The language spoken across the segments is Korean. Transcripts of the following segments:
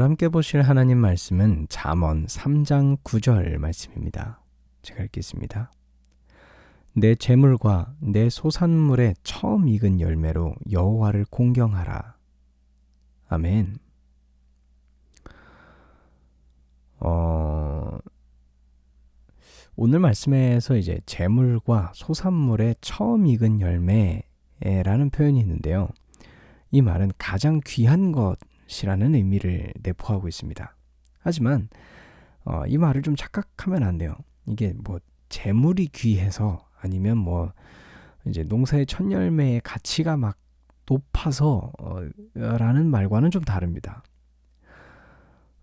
함께 보실 하나님 말씀은 잠언 3장 9절 말씀입니다. 제가 읽겠습니다. 내 재물과 내 소산물의 처음 익은 열매로 여호와를 공경하라. 아멘. 어, 오늘 말씀에서 이제 재물과 소산물의 처음 익은 열매라는 표현이 있는데요. 이 말은 가장 귀한 것 이라는 의미를 내포하고 있습니다. 하지만 어, 이 말을 좀 착각하면 안 돼요. 이게 뭐 재물이 귀해서 아니면 뭐 이제 농사의 첫 열매의 가치가 막 높아서 어, 라는 말과는 좀 다릅니다.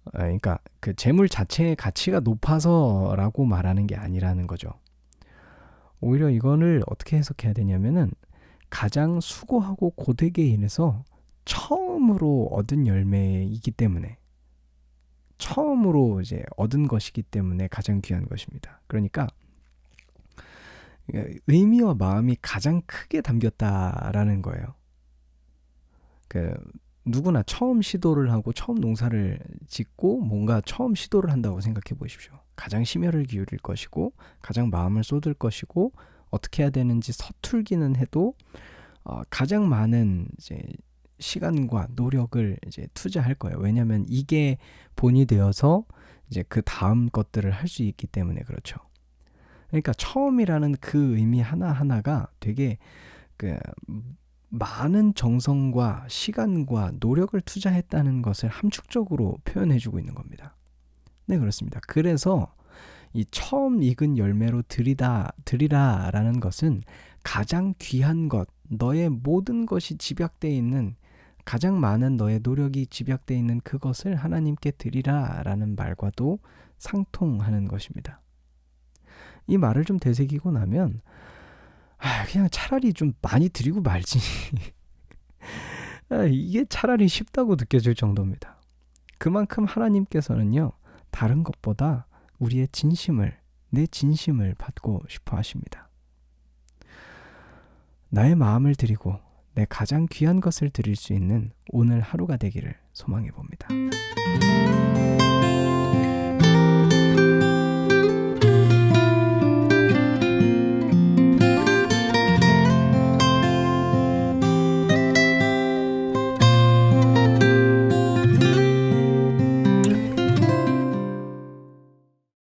아, 그러니까 그 재물 자체의 가치가 높아서라고 말하는 게 아니라는 거죠. 오히려 이거를 어떻게 해석해야 되냐면은 가장 수고하고 고되게 인해서 처음으로 얻은 열매이기 때문에 처음으로 이제 얻은 것이기 때문에 가장 귀한 것입니다. 그러니까 의미와 마음이 가장 크게 담겼다라는 거예요. 그 누구나 처음 시도를 하고 처음 농사를 짓고 뭔가 처음 시도를 한다고 생각해 보십시오. 가장 심혈을 기울일 것이고 가장 마음을 쏟을 것이고 어떻게 해야 되는지 서툴기는 해도 어, 가장 많은 이제 시간과 노력을 이제 투자할 거예요. 왜냐하면 이게 본이 되어서 이제 그 다음 것들을 할 수 있기 때문에 그렇죠. 그러니까 처음이라는 그 의미 하나 하나가 되게 그 많은 정성과 시간과 노력을 투자했다는 것을 함축적으로 표현해주고 있는 겁니다. 네, 그렇습니다. 그래서 이 처음 익은 열매로 드리다, 드리라라는 것은 가장 귀한 것, 너의 모든 것이 집약되어 있는 가장 많은 너의 노력이 집약되어 있는 그것을 하나님께 드리라 라는 말과도 상통하는 것입니다. 이 말을 좀 되새기고 나면 아, 그냥 차라리 좀 많이 드리고 말지. 아, 이게 차라리 쉽다고 느껴질 정도입니다. 그만큼 하나님께서는요, 다른 것보다 우리의 진심을, 내 진심을 받고 싶어 하십니다. 나의 마음을 드리고 내 가장 귀한 것을 드릴 수 있는 오늘 하루가 되기를 소망해 봅니다.